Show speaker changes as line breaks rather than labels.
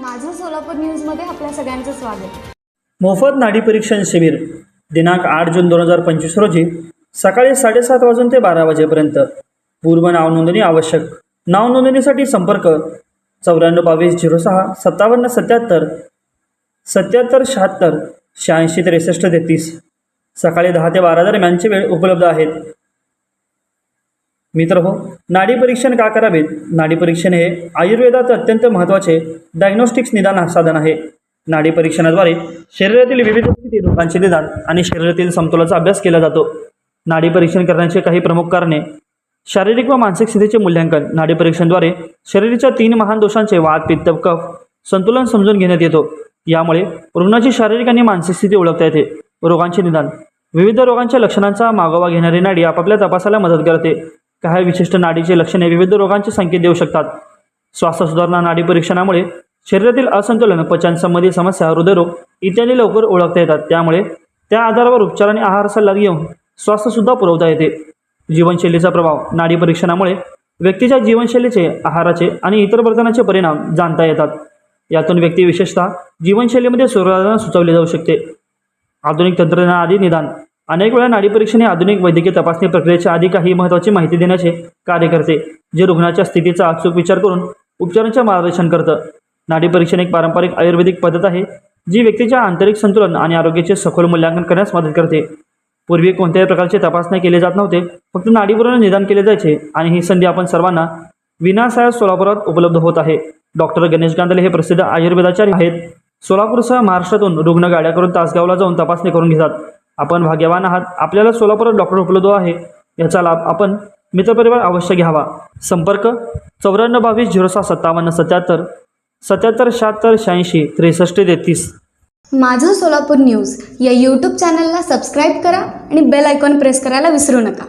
माझं सोलापूर न्यूजमध्ये आपल्या सगळ्यांचं स्वागत.
मोफत नाडी परीक्षण शिबिर दिनांक आठ जून दोन हजार पंचवीस रोजी सकाळी साडेसात वाजून ते बारा वाजेपर्यंत. पूर्व नाव नोंदणी आवश्यक. नाव नोंदणीसाठी संपर्क चौऱ्याण्णव बावीस झिरो सहा सत्तावन्न सत्याहत्तर सत्याहत्तर शहात्तर शहाऐंशी त्रेसष्ट तेहतीस. सकाळी दहा ते बारा दरम्यानची वेळ उपलब्ध आहेत. मित्र हो नाडी परीक्षण का करावेत? नाडी परीक्षण हे आयुर्वेदात अत्यंत महत्त्वाचे डायग्नॉस्टिक्स निदान साधन आहे. नाडी परीक्षणाद्वारे शरीरातील विविध स्थिती रोगांचे निदान आणि शरीरातील समतोलाचा अभ्यास केला जातो. नाडी परीक्षण करण्याचे काही प्रमुख कारणे. शारीरिक व मानसिक स्थितीचे मूल्यांकन. नाडी परीक्षणाद्वारे शरीराच्या तीन महान दोषांचे वात पित्त कफ संतुलन समजून घेण्यात येतो. यामुळे रुग्णाची शारीरिक आणि मानसिक स्थिती ओळखता येते. रोगांचे निदान. विविध रोगांच्या लक्षणांचा मागोवा घेणारी नाडी आपापल्या तपासाला मदत करते. काही विशिष्ट नाडीचे लक्षणे विविध रोगांचे संकेत देऊ शकतात. श्वास सुधारणा नाडी परीक्षणामुळे शरीरातील असंतुलन पचनसंबंधी समस्या हृदयरोग इत्यादी लवकर ओळखता येतात. त्यामुळे त्या आधारावर उपचार आणि आहार सल्ला घेऊन स्वास्थ्यसुद्धा पुरवता येते. जीवनशैलीचा प्रभाव नाडी परीक्षणामुळे व्यक्तीच्या जीवनशैलीचे आहाराचे आणि इतर वर्तनाचे परिणाम जाणता येतात. यातून व्यक्ती विशेषतः जीवनशैलीमध्ये सुधारणा सुचवली जाऊ शकते. आधुनिक तंत्रज्ञानाआधी निदान अनेक वेळा नाडीपरीक्षण हे आधुनिक वैद्यकीय तपासणी प्रक्रियेच्या आधी काही महत्त्वाची माहिती देण्याचे कार्य करते जे रुग्णाच्या स्थितीचा अचूक विचार करून उपचारांचे मार्गदर्शन करतं. नाडीपरीक्षण एक पारंपरिक आयुर्वेदिक पद्धत आहे जी व्यक्तीच्या आंतरिक संतुलन आणि आरोग्याचे सखोल मूल्यांकन करण्यास मदत करते. पूर्वी कोणत्याही प्रकारचे तपासणी केले जात नव्हते फक्त नाडीवरून निदान केले जायचे आणि ही संधी आपण सर्वांना विनासाया सोलापुरात उपलब्ध होत आहे. डॉक्टर गणेश गांधले हे प्रसिद्ध आयुर्वेदाचार्य आहेत. सोलापूरसह महाराष्ट्रातून रुग्ण गाड्या करून तासगावला जाऊन तपासणी करून घेतात. आपण भाग्यवान आहात. आपल्याला सोलापुरात डॉक्टर उपलब्ध आहे. याचा लाभ आपण मित्रपरिवार अवश्य घ्यावा. संपर्क चौऱ्याण्णव बावीस झिरो सहा सत्तावन्न सत्याहत्तर. सत्याहत्तर शहात्तर शहाऐंशी त्रेसष्ट तेहतीस.
माझं सोलापूर न्यूज या यूट्यूब चॅनलला सबस्क्राईब करा आणि बेल आयकॉन प्रेस करायला विसरू नका.